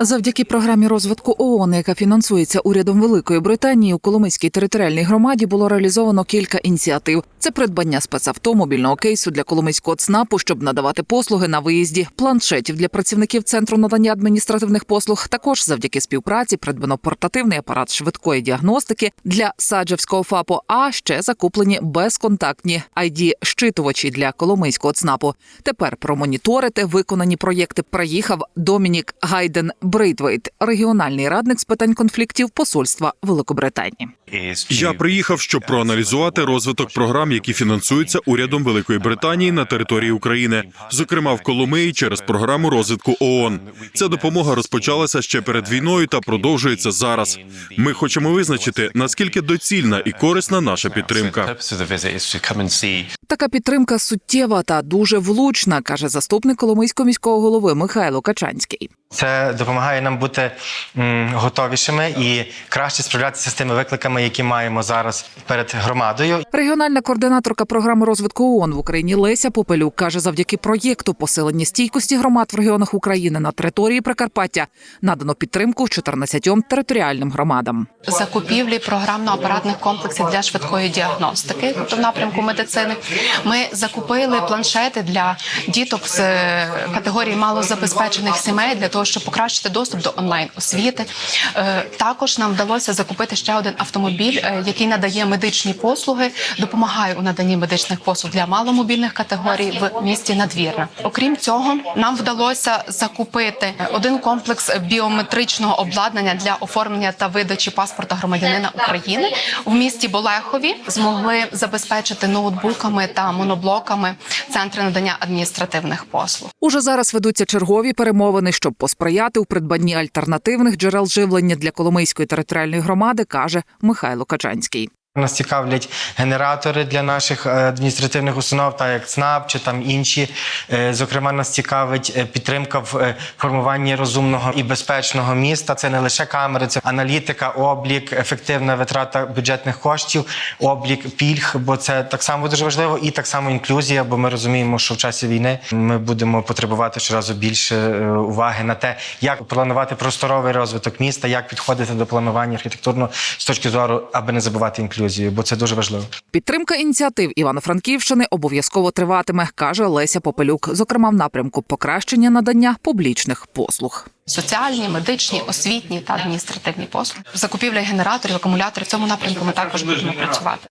Завдяки програмі розвитку ООН, яка фінансується урядом Великої Британії, у Коломийській територіальній громаді було реалізовано кілька ініціатив. Це придбання спецавто, мобільного кейсу для Коломийського ЦНАПу, щоб надавати послуги на виїзді, планшетів для працівників центру надання адміністративних послуг. Також завдяки співпраці придбано портативний апарат швидкої діагностики для Саджевського ФАПу. А ще закуплені безконтактні id щитувачі для Коломийського ЦНАПу. Тепер промоніторити виконані проєкти приїхав Домінік Гайден Брейтвейт, регіональний радник з питань конфліктів посольства Великобританії. Я приїхав, щоб проаналізувати розвиток програм, які фінансуються урядом Великої Британії на території України, зокрема в Коломиї через програму розвитку ООН. Ця допомога розпочалася ще перед війною та продовжується зараз. Ми хочемо визначити наскільки доцільна і корисна наша підтримка. Така підтримка суттєва та дуже влучна, каже заступник Коломийського міського голови Михайло Качанський. Це допомагає нам бути готовішими і краще справлятися з тими викликами, які маємо зараз перед громадою. Регіональна координаторка програми розвитку ООН в Україні Леся Попелюк каже, завдяки проєкту посилення стійкості громад в регіонах України на території Прикарпаття надано підтримку 14 територіальним громадам. закупівлі програмно-апаратних комплексів для швидкої діагностики, тобто в напрямку медицини. Ми закупили планшети для діток з е, категорії малозабезпечених сімей для того, щоб покращити доступ до онлайн освіти. Е, Також нам вдалося закупити ще один автомобіль, е, який надає медичні послуги, допомагає у наданні медичних послуг для маломобільних категорій в місті Надвірна. Окрім цього, нам вдалося закупити один комплекс біометричного обладнання для оформлення та видачі паспорта громадянина України в місті Болехові. Змогли забезпечити ноутбуками та моноблоками центри надання адміністративних послуг. Уже зараз ведуться чергові перемовини, щоб посприяти у придбанні альтернативних джерел живлення для Коломийської територіальної громади, каже Михайло Качанський. Нас цікавлять генератори для наших е, адміністративних установ, так як ЦНАП чи там інші. Е, Зокрема, нас цікавить е, підтримка в формуванні розумного і безпечного міста. Це не лише камери, це аналітика, облік, ефективна витрата бюджетних коштів, облік пільг, бо це так само дуже важливо, і так само інклюзія. Бо ми розуміємо, що в часі війни ми будемо потребувати щоразу більше уваги на те, як планувати просторовий розвиток міста, як підходити до планування архітектурного з точки зору, аби не забувати інклюзію, бо це дуже важливо. Підтримка ініціатив Івано-Франківщини обов'язково триватиме, каже Леся Попелюк, зокрема в напрямку покращення надання публічних послуг. Соціальні, медичні, освітні та адміністративні послуги. Закупівля генераторів, акумуляторів в цьому напрямку ми також будемо працювати.